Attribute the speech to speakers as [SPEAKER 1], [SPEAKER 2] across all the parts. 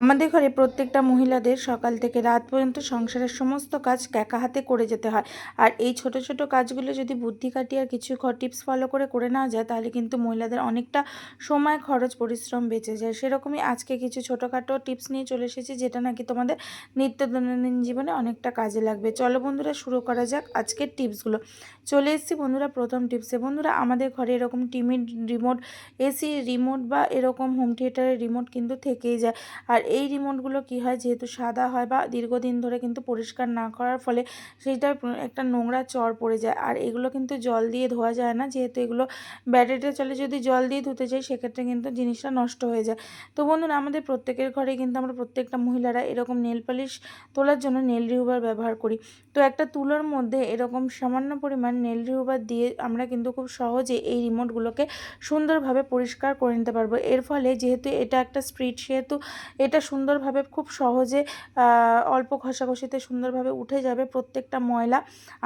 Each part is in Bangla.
[SPEAKER 1] আমাদের ঘরে প্রত্যেকটা মহিলাদের সকাল থেকে রাত পর্যন্ত সংসারের সমস্ত কাজ একা হাতে করে যেতে হয়। আর এই ছোট ছোট কাজগুলো যদি বুদ্ধি কাটিয়ে আর কিছু টিপস ফলো করে করে নেওয়া যায়, তাহলে কিন্তু মহিলাদের অনেকটা সময় খরচ, পরিশ্রম বেঁচে যায়। সেরকমই আজকে কিছু ছোটোখাটো টিপস নিয়ে চলে এসেছি, যেটা নাকি তোমাদের নিত্য দৈনন্দিন জীবনে অনেকটা কাজে লাগবে। চলো বন্ধুরা, শুরু করা যাক আজকের টিপসগুলো চলে এসেছি বন্ধুরা প্রথম টিপসে বন্ধুরা, আমাদের ঘরে এরকম টিভি রিমোট এসি রিমোট বা এরকম হোম থিয়েটারের রিমোট কিন্তু থেকেই যায়। আর এই রিমোটগুলো কি হয়? যেহেতু সাদা হয় বা দীর্ঘদিন ধরে কিন্তু পরিষ্কার না করার ফলে সেইটার একটা নোংরা চর পড়ে যায়। আর এগুলো কিন্তু জল দিয়ে ধোয়া যায় না। যেহেতু এগুলো ব্যাটারিতে চলে, যদি জল দিয়ে ধুতে চাই সেক্ষেত্রে কিন্তু জিনিসটা নষ্ট হয়ে যায়। তো বন্ধুরা, আমাদের প্রত্যেকের ঘরে কিন্তু আমরা প্রত্যেকটা মহিলারা এরকম নেল পালিশ তোলার জন্য নেল রিহুবার ব্যবহার করি। তো একটা তুলোর মধ্যে এরকম সামান্য পরিমাণ নেল রিহুবার দিয়ে আমরা কিন্তু খুব সহজে এই রিমোটগুলোকে সুন্দরভাবে পরিষ্কার করে নিতে পারব। এর ফলে যেহেতু এটা একটা স্প্রিট সেহেতু এটা সুন্দরভাবে খুব সহজে অল্প ঘষাঘষিতে সুন্দরভাবে উঠে যাবে প্রত্যেকটা ময়লা।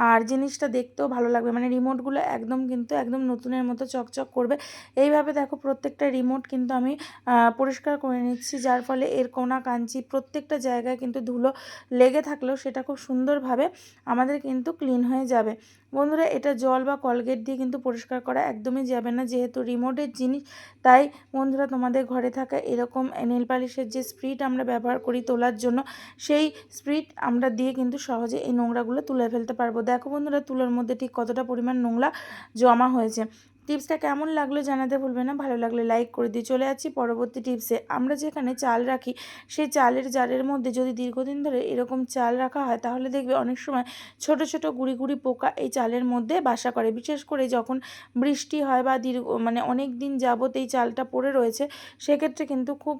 [SPEAKER 1] আর জিনিসটা দেখতেও ভালো লাগবে। মানে রিমোটগুলো একদম কিন্তু একদম নতুনের মতো চকচক করবে। এইভাবে দেখো প্রত্যেকটা রিমোট কিন্তু আমি পরিষ্কার করে নিচ্ছি। যার ফলে এর কোনা কাঞ্চি প্রত্যেকটা জায়গায় কিন্তু ধুলো লেগে থাকলেও সেটা খুব সুন্দরভাবে আমাদের কিন্তু ক্লিন হয়ে যাবে। বন্ধুরা, এটা জল বা কলগেট দিয়ে কিন্তু পরিষ্কার করা একদমই যাবে না। যেহেতু রিমোটের জিনিস, তাই বন্ধুরা, তোমাদের ঘরে থাকা এরকম নেল পালিশের যে স্প্রিট আমরা ব্যবহার করি তোলার জন্য, সেই স্প্রিট আমরা দিয়ে কিন্তু সহজে এই নোংরাগুলো তুলে ফেলতে পারব। দেখো বন্ধুরা, তুলোর মধ্যে ঠিক কতটা পরিমাণ নোংরা জমা হয়েছে। টিপসটা কেমন লাগল জানাতে ভুলবে না, ভালো লাগলে লাইক করে দিয়ে চলে যাচ্ছি পরবর্তী টিপসে। আমরা যেখানে চাল রাখি, সেই চালের জারের মধ্যে যদি দীর্ঘদিন ধরে এরকম চাল রাখা হয়, তাহলে দেখবে অনেক সময় ছোট ছোট, গুড়ি গুড়ি পোকা এই চালের মধ্যে বাসা করে। বিশেষ করে যখন বৃষ্টি হয় বা দীর্ঘ মানে অনেক দিন যাবত এই চালটা পড়ে রয়েছে, সেক্ষেত্রে কিন্তু খুব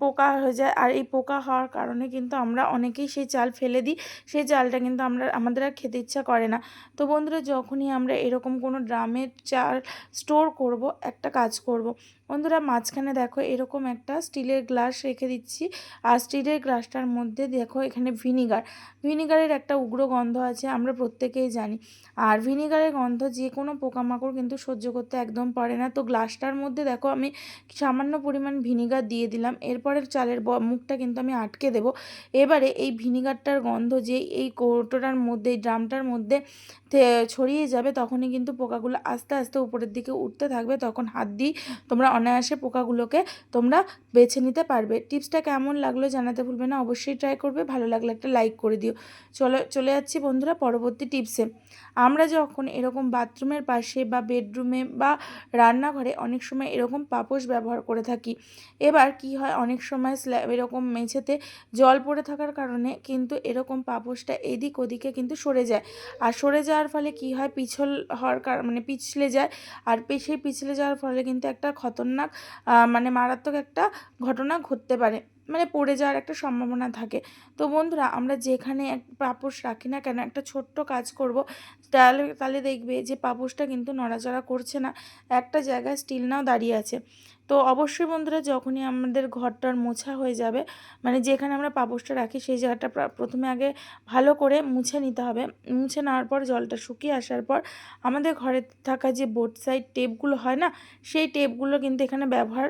[SPEAKER 1] পোকা হয়ে যায়। আর এই পোকা হওয়ার কারণে কিন্তু আমরা অনেকেই সেই চাল ফেলে দিই। সেই চালটা কিন্তু আমরা, আমাদের আর খেতে ইচ্ছা করে না। তো বন্ধুরা, যখনই আমরা এরকম কোনো ড্রামের চাল স্টোর করব একটা কাজ করব। বন্ধুরা মাঝখানে দেখো এরকম একটা স্টিলের গ্লাস রেখে দিচ্ছি। আর স্টিলের গ্লাসটার মধ্যে দেখো এখানে ভিনিগার। ভিনিগারের একটা উগ্র গন্ধ আছে, আমরা প্রত্যেকেই জানি। আর ভিনিগারের গন্ধ যে কোনো পোকামাকড় কিন্তু সহ্য করতে একদম পারে না। তো গ্লাসটার মধ্যে দেখো আমি সামান্য পরিমাণ ভিনিগার দিয়ে দিলাম। এরপরের চালের মুখটা কিন্তু আমি আটকে দেব। এবারে এই ভিনিগারটার গন্ধ যে এই কৌটোটার মধ্যে, এই ড্রামটার মধ্যে ছড়িয়ে যাবে, তখনই কিন্তু পোকাগুলো আস্তে আস্তে উপরের দিকে উঠতে থাকবে। তখন হাত দিয়ে তোমরা অনায়াসে পোকাগুলোকে তোমরা বেছে নিতে পারবে। টিপসটা কেমন লাগল জানাতে ভুলবে না, অবশ্যই ট্রাই করবে। ভালো লাগলে একটা লাইক করে দিও। চলে চলে যাচ্ছি বন্ধুরা পরবর্তী টিপসে আমরা যখন এরকম বাথরুমের পাশে বা বেডরুমে বা রান্নাঘরে অনেক সময় এরকম পাপোশ ব্যবহার করে থাকি, এবার কি হয় অনেক সময় স্ল্যাব এরকম মেঝেতে জল পড়ে থাকার কারণে কিন্তু এরকম পাপোশটা এদিক ওদিকে কিন্তু সরে যায়। আর সরে যাওয়ার ফলে কি হয়? পিছল হওয়ার মানে পিছলে যায়। আর সেই পিছলে যাওয়ার ফলে কিন্তু একটা খতরনাক মানে মারাত্মক একটা ঘটনা ঘটতে পারে মানে পড়ে যাওয়ার একটা সম্ভাবনা থাকে। তো বন্ধুরা, আমরা যেখানে এক পাপোশ রাখি না কেন, একটা ছোট্ট কাজ করব, তাহলে তাহলে দেখবে যে পাপোশটা কিন্তু নড়াচড়া করছে না, একটা জায়গায় স্টিল নাও দাঁড়িয়ে আছে। তো অবশ্যই বন্ধুরা যখনই আমাদের ঘরটার মোছা হয়ে যাবে মানে যেখানে আমরা পাপোশটা রাখি সেই জায়গাটা প্রথমে আগে ভালো করে মুছে নিতে হবে। মুছে নেওয়ার পর, জলটা শুকিয়ে আসার পর আমাদের ঘরে থাকা যে বোট সাইড টেপগুলো হয় না, সেই টেপগুলো কিন্তু এখানে ব্যবহার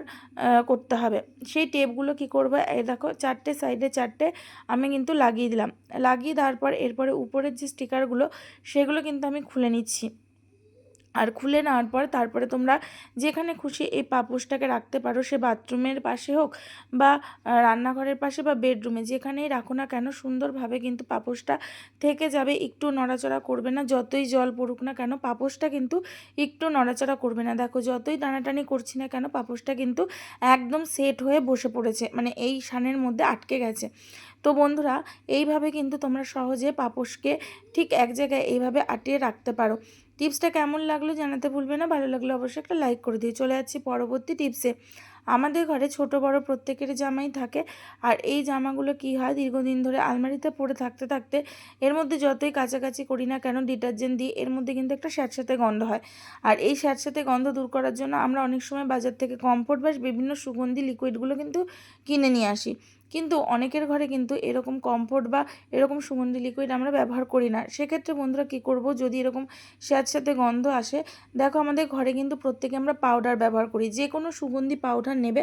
[SPEAKER 1] করতে হবে। সেই টেপগুলো কি করব? এই দেখো চারটে সাইডে চারটে আমি কিন্তু লাগিয়ে দিলাম। লাগিয়ে দেওয়ার পর এরপরে উপরের যে স্টিকারগুলো সেগুলো কিন্তু আমি খুলে নিচ্ছি। আর খুলে নেওয়ার পর তারপরে তোমরা যেখানে খুশি এই পাপোশটাকে রাখতে পারো, সে বাথরুমের পাশে হোক বা রান্নাঘরের পাশে বা বেডরুমে যেখানেই রাখো না কেন সুন্দরভাবে কিন্তু পাপোশটা থেকে যাবে, একটু নড়াচড়া করবে না, যতই জল পড়ুক না কেন পাপোশটা কিন্তু একটু নড়াচড়া করবে না। দেখো, যতই টানাটানি করছি না কেন পাপোশটা কিন্তু একদম সেট হয়ে বসে পড়েছে মানে এই সানের মধ্যে আটকে গেছে। তো বন্ধুরা, এইভাবে কিন্তু তোমরা সহজে পাপোশকে ঠিক এক জায়গায় এইভাবে আটিয়ে রাখতে পারো। টিপসটা কেমন লাগল জানাতে ভুলবে না, ভালো লাগলে অবশ্যই একটা লাইক করে দিয়ে চলে যাচ্ছি পরবর্তী টিপসে। আমাদের ঘরে ছোট, বড় প্রত্যেকের জামাই থাকে। আর এই জামাগুলো কি হয়? দীর্ঘদিন ধরে আলমারিতে পড়ে থাকতে থাকতে এর মধ্যে যতই কাছাকাছি করি না কেন, ডিটারজেন্ট দিই, এর মধ্যে কিন্তু একটা স্যাঁতস্যাঁতে গন্ধ হয়। আর এই স্যাঁতস্যাঁতে গন্ধ দূর করার জন্য আমরা অনেক সময় বাজার থেকে কমফোর্ট বা বিভিন্ন সুগন্ধি লিকুইডগুলো কিন্তু কিনে নিয়ে আসি। কিন্তু অনেকের ঘরে কিন্তু এরকম কমফোর্ট বা এরকম সুগন্ধি লিকুইড আমরা ব্যবহার করি না। সেক্ষেত্রে বন্ধুরা কী করব? যদি এরকম স্যাঁতস্যাঁতে গন্ধ আসে, দেখো আমাদের ঘরে কিন্তু প্রত্যেকে আমরা পাউডার ব্যবহার করি। যে কোনো সুগন্ধি পাউডার নেবে।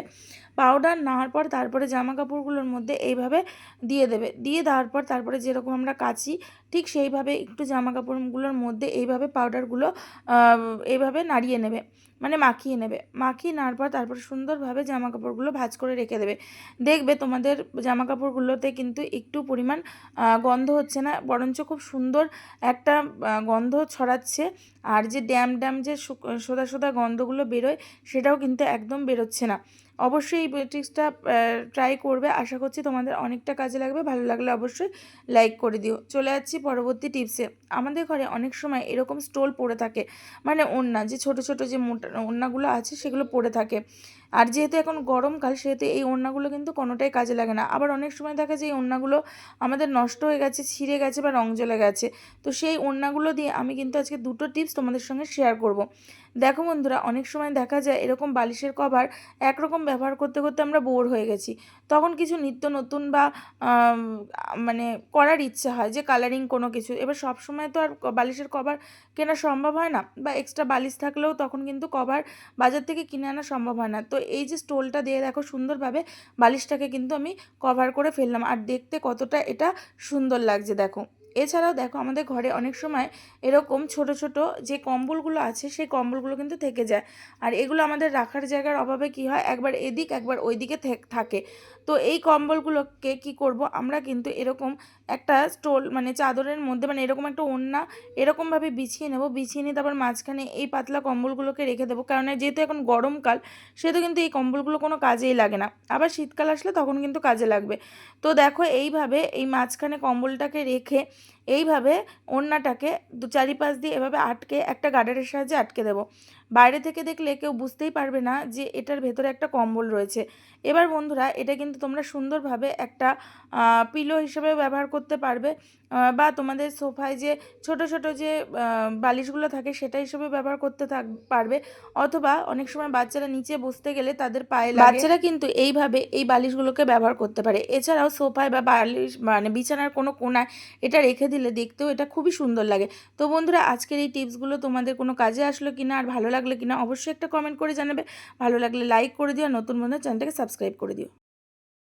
[SPEAKER 1] পাউডার নেওয়ার পর তারপরে জামা কাপড়গুলোর মধ্যে এইভাবে দিয়ে দেবে। দিয়ে দেওয়ার পর তারপরে যেরকম আমরা কাচি ঠিক সেইভাবে একটু জামা কাপড়গুলোর মধ্যে এইভাবে পাউডারগুলো এইভাবে নাড়িয়ে নেবে মানে মাখিয়ে নেবে। মাখিয়ে নেওয়ার পর তারপর সুন্দরভাবে জামা কাপড়গুলো ভাজ করে রেখে দেবে। দেখবে তোমাদের জামা কাপড়গুলোতে কিন্তু একটু পরিমাণ গন্ধ হচ্ছে না, বরঞ্চ খুব সুন্দর একটা গন্ধ ছড়াচ্ছে আর যে ড্যাম ড্যাম যে সোদা সোদা গন্ধগুলো বেরোয় সেটাও কিন্তু একদম বেরোচ্ছে না। অবশ্যই এই টিপসটা ট্রাই করবে। আশা করছি তোমাদের অনেকটা কাজে লাগবে। ভালো লাগলে অবশ্যই লাইক করে দিও। চলে যাচ্ছি পরবর্তী টিপসে আমাদের ঘরে অনেক সময় এরকম স্টোল পড়ে থাকে। মানে ওড়না, যে ছোট ছোট যে মোটা, ওড়নাগুলো আছে সেগুলো পড়ে থাকে। আর যেহেতু এখন গরমকাল, সেহেতু এই ওড়নাগুলো কিন্তু কোনোটাই কাজে লাগে না। আবার অনেক সময় দেখা যায় এই ওড়নাগুলো আমাদের নষ্ট হয়ে গেছে, ছিঁড়ে গেছে বা রং জ্বলে গেছে। তো সেই ওড়নাগুলো দিয়ে আমি কিন্তু আজকে দুটো টিপস তোমাদের সঙ্গে শেয়ার করব। দেখো বন্ধুরা, অনেক সময় দেখা যায় এরকম বালিশের কভার একরকম ব্যবহার করতে করতে আমরা বোর হয়ে গেছি। তখন কিছু নিত্য নতুন বা মানে করার ইচ্ছে হয় যে কালারিং কোনো কিছু। এবার সব সময় তো আর বালিশের কভার কেনা সম্ভব হয় না বা এক্সট্রা বালিশ থাকলেও তখন কিন্তু কভার বাজার থেকে কিনে আনা সম্ভব হয় না। তো এই যে স্টোলটা দিয়ে দেখো সুন্দরভাবে বালিশটাকে কিন্তু আমি কভার করে ফেললাম। আর দেখতে কতটা এটা সুন্দর লাগছে দেখো। এছাড়াও দেখো আমাদের ঘরে অনেক সময় এরকম ছোট ছোট যে কম্বলগুলো আছে, সেই কম্বলগুলো কিন্তু থেকে যায়। আর এগুলো আমাদের রাখার জায়গার অভাবে কি হয়? একবার এদিক, একবার ওইদিকে থাকে। তো এই কম্বলগুলোকে কি করব? আমরা কিন্তু এরকম একটা স্টোল মানে চাদরের মধ্যে মানে এরকম একটা ওড়না এরকমভাবে বিছিয়ে নেব। বিছিয়ে নিয়ে তারপর মাঝখানে এই পাতলা কম্বলগুলোকে রেখে দেবো। কারণ যেহেতু এখন গরমকাল, সেহেতু কিন্তু এই কম্বলগুলো কোনো কাজেই লাগে না। আবার শীতকাল আসলে তখন কিন্তু কাজে লাগবে। তো দেখো এইভাবে এই মাঝখানে কম্বলটাকে রেখে এইভাবে ওড়নাটাকে দু চারিপাশ দিয়ে এভাবে আটকে, একটা গার্ডারের সাহায্যে আটকে দেবো। বাইরে থেকে দেখলে কেউ বুঝতেই পারবে না যে এটার ভেতরে একটা কম্বল রয়েছে। এবার বন্ধুরা, এটা কিন্তু তোমরা সুন্দরভাবে একটা পিলো হিসেবে ব্যবহার করতে পারবে বা তোমাদের সোফায় যে ছোট ছোট যে বালিশগুলো থাকে সেটা হিসেবে ব্যবহার করতে থাক, পারবে। অথবা অনেক সময় বাচ্চারা নিচে বসতে গেলে তাদের পায়ে বাচ্চারা কিন্তু এইভাবে এই বালিশগুলোকে ব্যবহার করতে পারে। এছাড়াও সোফায় বা বালিশ মানে বিছানার কোনো কোনায় এটা রেখে দিলে দেখতেও এটা খুবই সুন্দর লাগে। তো বন্ধুরা, আজকের এই টিপসগুলো তোমাদের কোনো কাজে আসলো কিনা আর ভালো লাগলে কিনা অবশ্যই একটা কমেন্ট করে জানাবে। ভালো লাগলে লাইক করে দিও আর নতুন বন্ধু চ্যানেলটাকে সাবস্ক্রাইব করে দিও।